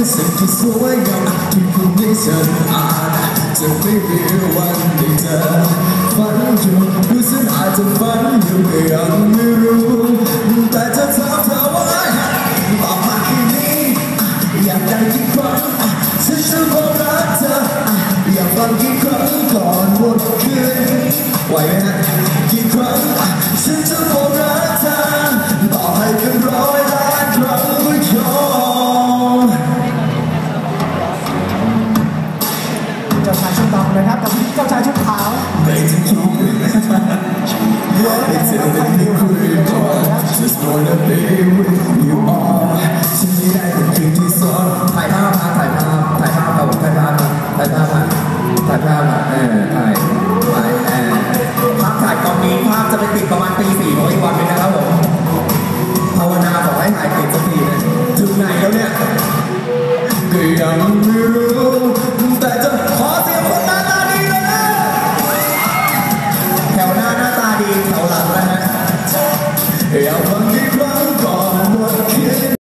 Listen to slowing up People listen I to maybe one later Find you Listen I to find you Beyond the room That's a tough flower I'm happy me Yeah, thank you for Since you go back to Yeah, thank you for Gone, what good Why not? นะครับกับเจ้าชายชุดขาวถ่ายภาพมาถ่ายภาพถ่ายภาพมาถ่ายภาพมาถ่ายภาพมาถ่ายภาพมาเออถ่าย Hey, Alpha.